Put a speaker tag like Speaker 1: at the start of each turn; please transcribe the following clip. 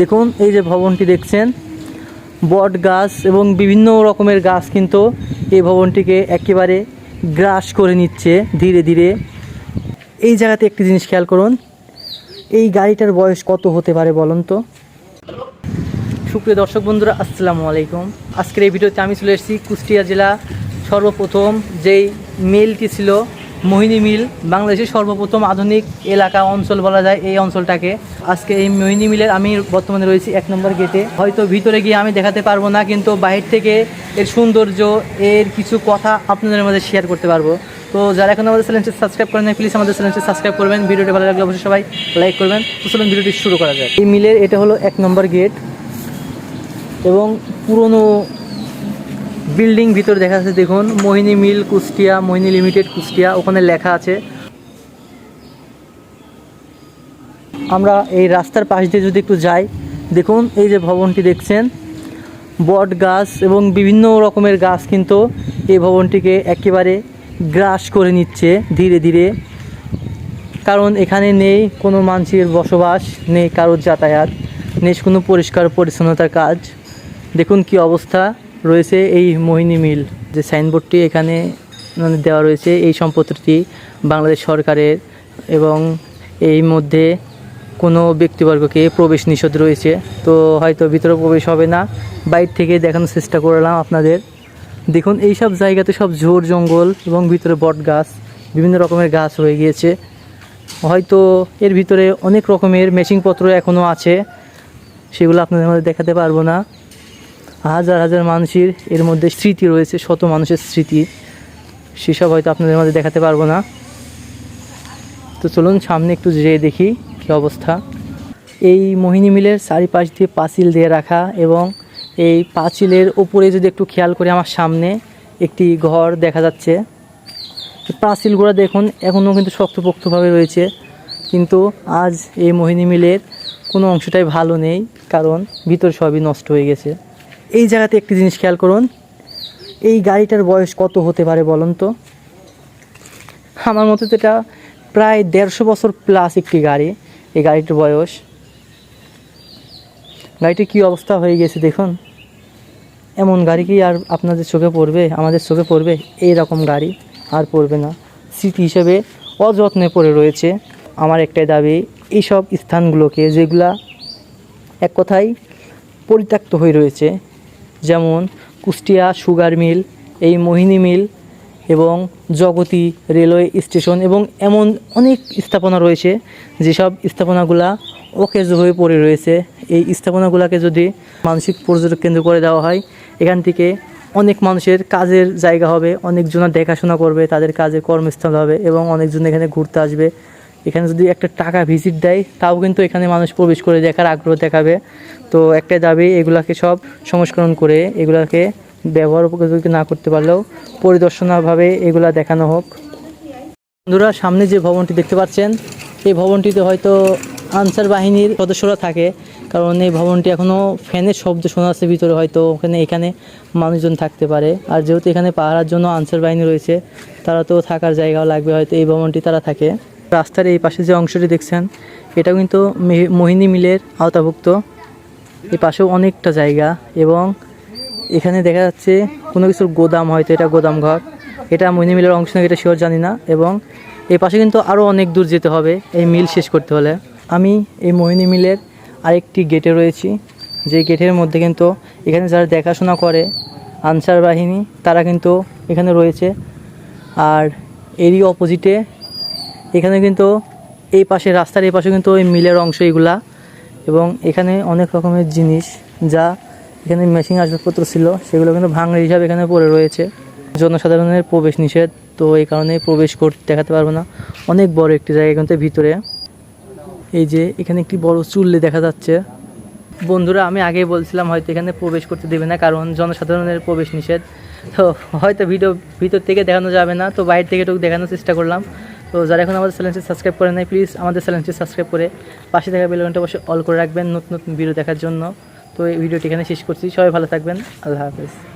Speaker 1: দেখুন, এই যে ভবনটি দেখছেন, বট গাছ এবং বিভিন্ন রকমের গাছ কিন্তু এই ভবনটিকে একেবারে গ্রাস করে নিচ্ছে ধীরে ধীরে। এই জায়গাতে একটি জিনিস খেয়াল করুন, এই গাড়িটার বয়স কত হতে পারে বলুন তো? সুপ্রিয় দর্শক বন্ধুরা, আসসালামু আলাইকুম। আজকের এই ভিডিওতে আমি চলে এসেছি কুষ্টিয়া জেলা সর্বপ্রথম যেই মিলটি ছিল মোহিনী মিল, বাংলাদেশের সর্বপ্রথম আধুনিক এলাকা অঞ্চল বলা যায় এই অঞ্চলটাকে। আজকে এই মোহিনী মিলের আমি বর্তমানে রয়েছি এক নম্বর গেটে হয়তো ভিতরে গিয়ে আমি দেখাতে পারব না, কিন্তু বাহির থেকে এর সৌন্দর্য, এর কিছু কথা আপনাদের মধ্যে শেয়ার করতে পারব। তো যারা এখন আমাদের চ্যানেলটি সাবস্ক্রাইব করেন প্লিজ আমাদের চ্যানেলটি সাবস্ক্রাইব করবেন। ভিডিওটি ভালো লাগলে অবশ্যই সবাই লাইক করবেন। তো চলুন ভিডিওটি শুরু করা যায় এই মিলের এটা হলো এক নম্বর গেট এবং পুরনো বিল্ডিং ভিতর দেখা যাচ্ছে, দেখুন, মোহিনী মিল কুষ্টিয়া, মোহিনী লিমিটেড কুষ্টিয়া, ওখানে লেখা আছে। আমরা এই রাস্তার পাশ দিয়ে যদি একটু যাই, দেখুন, এই যে ভবনটি দেখছেন, বট গাছ এবং বিভিন্ন রকমের গাছ কিন্তু এই ভবনটিকে একেবারে গ্রাস করে নিচ্ছে ধীরে ধীরে। কারণ এখানে নেই কোনো মানুষের বসবাস, নেই কারোর যাতায়াত, নেই কোনো পরিষ্কার পরিচ্ছন্নতার কাজ। দেখুন কি অবস্থা। রয়েছে এই মোহিনী মিল। যে সাইনবোর্ডটি এখানে মানে দেওয়া রয়েছে, এই সম্পত্তিটি বাংলাদেশ সরকারের এবং এই মধ্যে কোনো ব্যক্তিবর্গকে প্রবেশ নিষেধ রয়েছে। তো হয়তো ভিতরে প্রবেশ হবে না। বাইরে থেকে দেখানোর চেষ্টা করলাম আপনাদের। দেখুন, এই সব জায়গাতে সব ঝোড় জঙ্গল এবং ভিতরে বট গাছ, বিভিন্ন রকমের গাছ হয়ে গিয়েছে। হয়তো এর ভিতরে অনেক রকমের মেশিনপত্র এখনও আছে। সেগুলো আপনাদের মধ্যে দেখাতে পারব না। হাজার হাজার মানুষের এর মধ্যে স্মৃতি রয়েছে, শত মানুষের স্মৃতি। সেসব হয়তো আপনাদের মধ্যে দেখাতে পারব না। তো চলুন সামনে একটু যেয়ে দেখি কী অবস্থা। এই মোহিনী মিলের চারিপাশ দিয়ে পাঁচিল দিয়ে রাখা এবং এই পাঁচিলের ওপরে যদি একটু খেয়াল করি আমার সামনে, একটি ঘর দেখা যাচ্ছে। পাঁচিলগুলো দেখুন, এখনও কিন্তু শক্তপোক্তভাবে রয়েছে। কিন্তু আজ এই মোহিনী মিলের কোনো অংশটাই ভালো নেই, কারণ ভিতর সবই নষ্ট হয়ে গেছে। এই জায়গাতে একটি জিনিস খেয়াল করুন। এই গাড়িটার বয়স কত হতে পারে বলুন তো? আমার মতে তো এটা প্রায় দেড়শো বছর প্লাস একটি গাড়ি, এই গাড়িটার বয়স। গাড়িটির কী অবস্থা হয়ে গেছে দেখুন। এমন গাড়ি কি আর আপনাদের চোখে পড়বে? আমাদের চোখে পড়বে এই রকম গাড়ি আর পড়বে না। স্মৃতি হিসেবে অযত্নে পড়ে রয়েছে আমার একটাই দাবি, এইসব স্থানগুলোকে যেগুলা এক কথায় পরিত্যক্ত হয়ে রয়েছে যেমন কুষ্টিয়া সুগার মিল, এই মোহিনী মিল এবং জগতী রেলওয়ে স্টেশন এবং এমন অনেক স্থাপনা রয়েছে যেসব স্থাপনাগুলা অকেজ হয়ে পড়ে রয়েছে। এই স্থাপনাগুলোকে যদি মানসিক পর্যটক কেন্দ্র করে দেওয়া হয়, এখান থেকে অনেক মানুষের কাজের জায়গা হবে, অনেকজনা দেখাশোনা করবে, তাদের কাজের কর্মস্থল হবে এবং অনেকজন এখানে ঘুরতে আসবে। এখানে যদি একটা টাকা ভিজিট দেয়, তাও কিন্তু এখানে মানুষ প্রবেশ করে দেখার আগ্রহ দেখাবে। তো একটা দাবি, এগুলাকে সব সংস্করণ করে এগুলাকে ব্যবহার উপযোগী না করতে পারলেও পরিদর্শনাভাবে এগুলা দেখানো হোক। বন্ধুরা, সামনে যে ভবনটি দেখতে পাচ্ছেন, এই ভবনটিতে হয়তো আনসার বাহিনীর সদস্যরা থাকে, কারণ এই ভবনটি এখনও ফ্যানের শব্দ শোনা যাচ্ছে ভিতরে, হয়তো ওখানে, এখানে মানুষজন থাকতে পারে। আর যেহেতু এখানে পাহারার জন্য আনসার বাহিনী রয়েছে, তারা তো থাকার জায়গাও লাগবে, হয়তো এই ভবনটি তারা থাকে। রাস্তার এই পাশে যে অংশটি দেখছেন, এটাও কিন্তু মোহিনী মিলের আওতাভুক্ত। এই পাশেও অনেকটা জায়গা এবং এখানে দেখা যাচ্ছে কোনো কিছুর গোদাম হয়তো এটা গোদাম ঘর। এটা মোহিনী মিলের অংশ নাকি এটা শিওর জানি না এবং এই পাশে কিন্তু আরও অনেক দূর যেতে হবে এই মিল শেষ করতে হলে। আমি এই মোহিনী মিলের আরেকটি গেটে রয়েছি। যে গেটের মধ্যে কিন্তু এখানে যারা দেখাশোনা করে, আনসার বাহিনী, তারা কিন্তু এখানে রয়েছে। আর এরই অপোজিটে এখানে কিন্তু এই পাশে, রাস্তার এই পাশে কিন্তু ওই মিলের অংশ এগুলা। এবং এখানে অনেক রকমের জিনিস যা এখানে মেশিন আসবাবপত্র ছিল, সেগুলো কিন্তু ভাঙড় হিসাবে এখানে পড়ে রয়েছে। জনসাধারণের প্রবেশ নিষেধ, তো এই কারণে প্রবেশ করতে দেখাতে পারব না। অনেক বড় একটি জায়গা কিন্তু ভিতরে। এই যে এখানে একটি বড় চুল্লি দেখা যাচ্ছে। বন্ধুরা, আমি আগেই বলছিলাম হয়তো এখানে প্রবেশ করতে দেবে না, কারণ জনসাধারণের প্রবেশ নিষেধ। তো হয়তো ভিডিও ভিতর থেকে দেখানো যাবে না, তো বাইরে থেকে একটু দেখানোর চেষ্টা করলাম। তো যারা এখন আমাদের চ্যানেলটি সাবস্ক্রাইব করে নাই প্লিজ আমাদের চ্যানেলটি সাবস্ক্রাইব করে পাশে থাকা বেলঘন্টা অবশ্যই অল করে রাখবেন নতুন নতুন ভিডিও দেখার জন্য। তো এই ভিডিওটি এখানে শেষ করছি। সবাই ভালো থাকবেন। আল্লাহ হাফেজ।